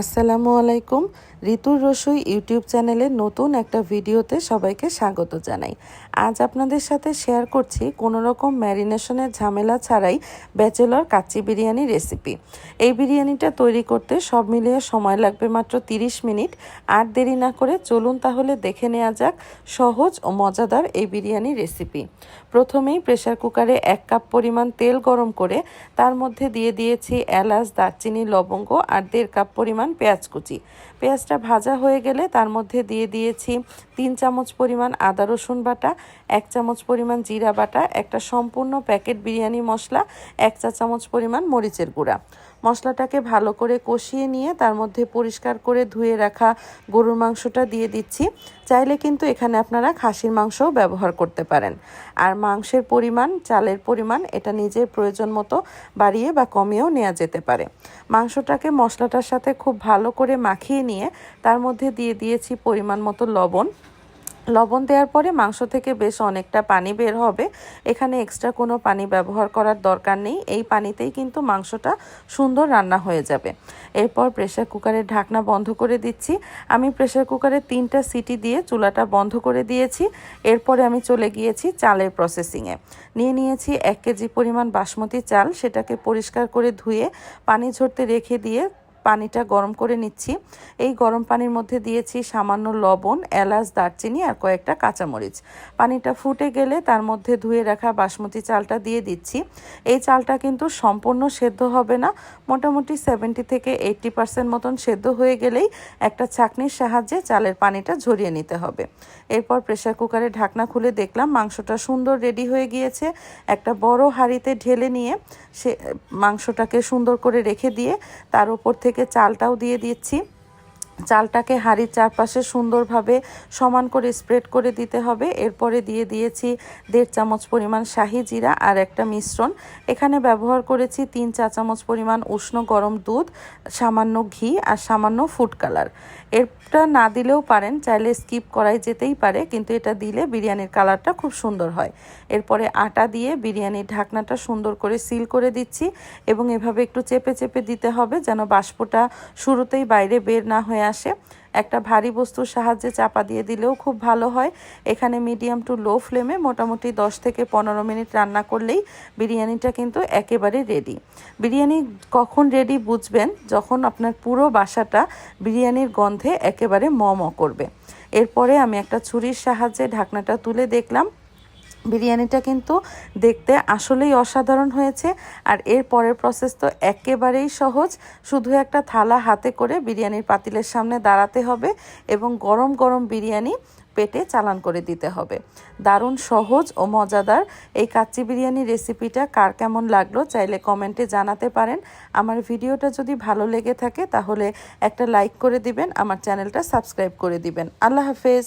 আসসালামু আলাইকুম। ঋতুর রসুই ইউটিউব চ্যানেলে নতুন একটা ভিডিওতে সবাইকে স্বাগত জানাই। আজ আপনাদের সাথে শেয়ার করছি কোনো রকম ম্যারিনেশনের ঝামেলা ছাড়াই ব্যাচেলর কাচ্চি বিরিয়ানি রেসিপি। এই বিরিয়ানিটা তৈরি করতে সব মিলিয়ে সময় লাগবে মাত্র 30 মিনিট। আর দেরি না করে চলুন তাহলে দেখে নেওয়া যাক সহজ ও মজাদার এই বিরিয়ানি রেসিপি। প্রথমেই প্রেসার কুকারে এক কাপ পরিমাণ তেল গরম করে তার মধ্যে দিয়ে দিয়েছি এলাচ, দারচিনি, লবঙ্গ আর দেড় কাপ পরিমাণ পেঁয়াজ কুচি। পেঁয়াজটা ভাজা হয়ে গেলে তার মধ্যে দিয়ে দিয়েছি তিন চামচ পরিমাণ আদা, রসুন বাটা, এক চামচ পরিমাণ জিরা বাটা, একটা সম্পূর্ণ প্যাকেট বিরিয়ানি মশলা, এক চা চামচ পরিমাণ মরিচের গুঁড়া। মশলাটাকে ভালো করে কষিয়ে নিয়ে তার মধ্যে পরিষ্কার করে ধুয়ে রাখা গরুর মাংসটা দিয়ে দিচ্ছি। চাইলে কিন্তু এখানে আপনারা খাসির মাংসও ব্যবহার করতে পারেন। আর মাংসের পরিমাণ, চালের পরিমাণ এটা নিজের প্রয়োজন মতো বাড়িয়ে বা কমিয়েও নেওয়া যেতে পারে। মাংসটাকে মশলাটার সাথে খুব ভালো করে মাখিয়ে নিয়ে তার মধ্যে দিয়ে দিয়েছি পরিমাণ মতো লবণ। লবণ দেওয়ার পরে মাংস থেকে বেশ অনেকটা পানি বের হবে। এখানে এক্সট্রা কোনো পানি ব্যবহার করার দরকার নেই। এই পানিতেই কিন্তু মাংসটা সুন্দর রান্না হয়ে যাবে। এরপর প্রেশার কুকারের ঢাকনা বন্ধ করে দিচ্ছি। আমি প্রেশার কুকারে তিনটা সিটি দিয়ে চুলাটা বন্ধ করে দিয়েছি। এরপরে আমি চলে গিয়েছি চালের প্রসেসিংয়ে নিয়ে নিয়েছি এক কেজি পরিমাণ বাসমতি চাল। সেটাকে পরিষ্কার করে ধুয়ে পানি ঝরতে রেখে দিয়ে পানিটা গরম করে নিচ্ছি। এই গরম পানির মধ্যে দিয়েছি সামান্য লবণ, এলাচ, দারচিনি আর কয়েকটা কাঁচামরিচ। পানিটা ফুটে গেলে তার মধ্যে ধুয়ে রাখা বাসমতি চালটা দিয়ে দিচ্ছি। এই চালটা কিন্তু সম্পূর্ণ সেদ্ধ হবে না। মোটামুটি সেভেন্টি থেকে এইটটি পার্সেন্ট মতন সেদ্ধ হয়ে গেলেই একটা ছাকনির সাহায্যে চালের পানিটা ঝরিয়ে নিতে হবে। এরপর প্রেশার কুকারে ঢাকনা খুলে দেখলাম মাংসটা সুন্দর রেডি হয়ে গিয়েছে। একটা বড় হাঁড়িতে ঢেলে নিয়ে সে মাংসটাকে সুন্দর করে রেখে দিয়ে তার উপর থেকে থেকে চালটাও দিয়ে দিচ্ছি। চালটাকে হাঁড়ির চারপাশে সুন্দরভাবে সমান করে স্প্রেড করে দিতে হবে। এরপরে দিয়ে দিয়েছি দেড় চামচ পরিমাণ শাহি জিরা আর একটা মিশ্রণ। এখানে ব্যবহার করেছি তিন চা চামচ পরিমাণ উষ্ণ গরম দুধ, সামান্য ঘি আর সামান্য ফুড কালার এটা না দিলেও পারেন, চাইলে স্কিপ করাই যেতেই পারে, কিন্তু এটা দিলে বিরিয়ানির কালারটা খুব সুন্দর হয়। এরপরে আটা দিয়ে বিরিয়ানির ঢাকনাটা সুন্দর করে সিল করে দিচ্ছি এবং এভাবে একটু চেপে চেপে দিতে হবে যেন বাষ্পটা শুরুতেই বাইরে বের না হয়ে আসে। একটা ভারী বস্তুর সাহায্যে চাপা দিয়ে দিলেও খুব ভালো হয়। এখানে মিডিয়াম টু লো ফ্লেমে মোটামুটি 10 থেকে পনেরো মিনিট রান্না করলেই বিরিয়ানিটা কিন্তু একেবারে রেডি বিরিয়ানি কখন রেডি বুঝবেন? যখন আপনার পুরো বাসাটা বিরিয়ানির গন্ধে একেবারে ম করবে। এরপরে আমি একটা ছুরির সাহায্যে ঢাকনাটা তুলে দেখলাম। বিরিয়ানিটা কিন্তু দেখতে আসলেই অসাধারণ হয়েছে। আর এর পরের প্রসেস তো একেবারেই সহজ। শুধু একটা থালা হাতে করে বিরিয়ানির পাতিলের সামনে দাঁড়াতে হবে এবং গরম গরম বিরিয়ানি পেটে চালান করে দিতে হবে। দারুণ সহজ ও মজাদার। এই কাচ্চি বিরিয়ানি রেসিপিটা কার কেমন লাগল চাইলে কমেন্টে জানাতে পারেন। আমার ভিডিওটা যদি ভালো লেগে থাকে তাহলে একটা লাইক করে দিবেন, আমার চ্যানেলটা সাবস্ক্রাইব করে দিবেন। আল্লাহ হাফেজ।